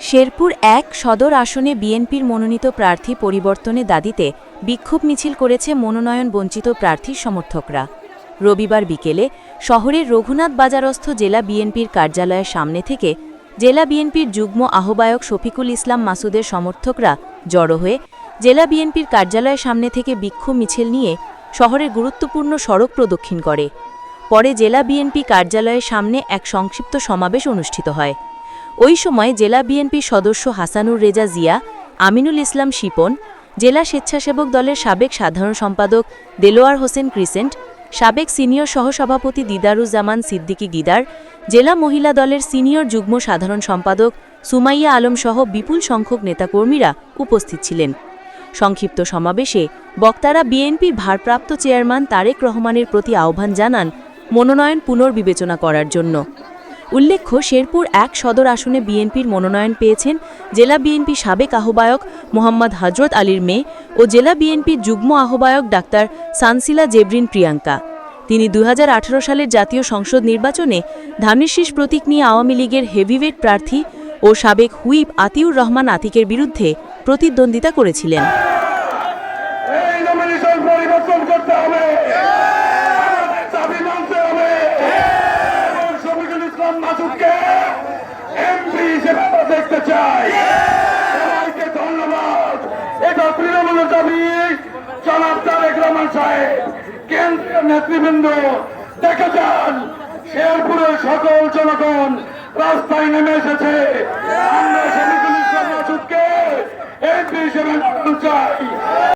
শেরপুর এক সদর আসনে বিএনপির মনোনীত প্রার্থী পরিবর্তনে দাদিতে বিক্ষোভ মিছিল করেছে মনোনয়ন বঞ্চিত প্রার্থীর সমর্থকরা। রবিবার বিকেলে শহরের রঘুনাথ বাজারস্থ জেলা বিএনপির কার্যালয়ের সামনে থেকে জেলা বিএনপির যুগ্ম আহ্বায়ক শফিকুল ইসলাম মাসুদের সমর্থকরা জড়ো হয়ে জেলা বিএনপির কার্যালয়ের সামনে থেকে বিক্ষোভ মিছিল নিয়ে শহরের গুরুত্বপূর্ণ সড়ক প্রদক্ষিণ করে। পরে জেলা বিএনপি কার্যালয়ের সামনে এক সংক্ষিপ্ত সমাবেশ অনুষ্ঠিত হয়। ওই সময় জেলা বিএনপির সদস্য হাসানুর রেজা জিয়া, আমিনুল ইসলাম শিপন, জেলা স্বেচ্ছাসেবক দলের সাবেক সাধারণ সম্পাদক দেলোয়ার হোসেন ক্রিসেন্ট, সাবেক সিনিয়র সহসভাপতি দিদারুজ্জামান সিদ্দিকী দিদার জেলা মহিলা দলের সিনিয়র যুগ্ম সাধারণ সম্পাদক সুমাইয়া আলম সহ বিপুল সংখ্যক নেতাকর্মীরা উপস্থিত ছিলেন। সংক্ষিপ্ত সমাবেশে বক্তারা বিএনপির ভারপ্রাপ্ত চেয়ারম্যান তারেক রহমানের প্রতি আহ্বান জানান মনোনয়ন পুনর্বিবেচনা করার জন্য। উল্লেখ্য, শেরপুর এক সদর আসনে বিএনপির মনোনয়ন পেয়েছেন জেলা বিএনপি সাবেক আহ্বায়ক মোহাম্মদ হজরত আলীর মেয়ে ও জেলা বিএনপির যুগ্ম আহ্বায়ক ডাক্তার সানসিলা জেবরিন প্রিয়াঙ্কা। তিনি দু হাজার আঠেরো সালের জাতীয় সংসদ নির্বাচনে ধানের প্রতীক নিয়ে আওয়ামী লীগের হেভিওয়েট প্রার্থী ও সাবেক হুইপ আতিউর রহমান আতিকের বিরুদ্ধে প্রতিদ্বন্দ্বিতা করেছিলেন। ইসলাম মাসুদকে এমপি হিসেবে আমরা দেখতে চাই। সবাইকে ধন্যবাদ। এটা তৃণমূলের দাবি। জনাব তারেক রহমান সাহেব, কেন্দ্রীয় নেতৃবৃন্দ, দেখে যান, শেরপুরের সকল জনগণ রাস্তায় নেমে এসেছে। আমরা শফিকুল ইসলাম মাসুদকে এমপি হিসেবে চাই।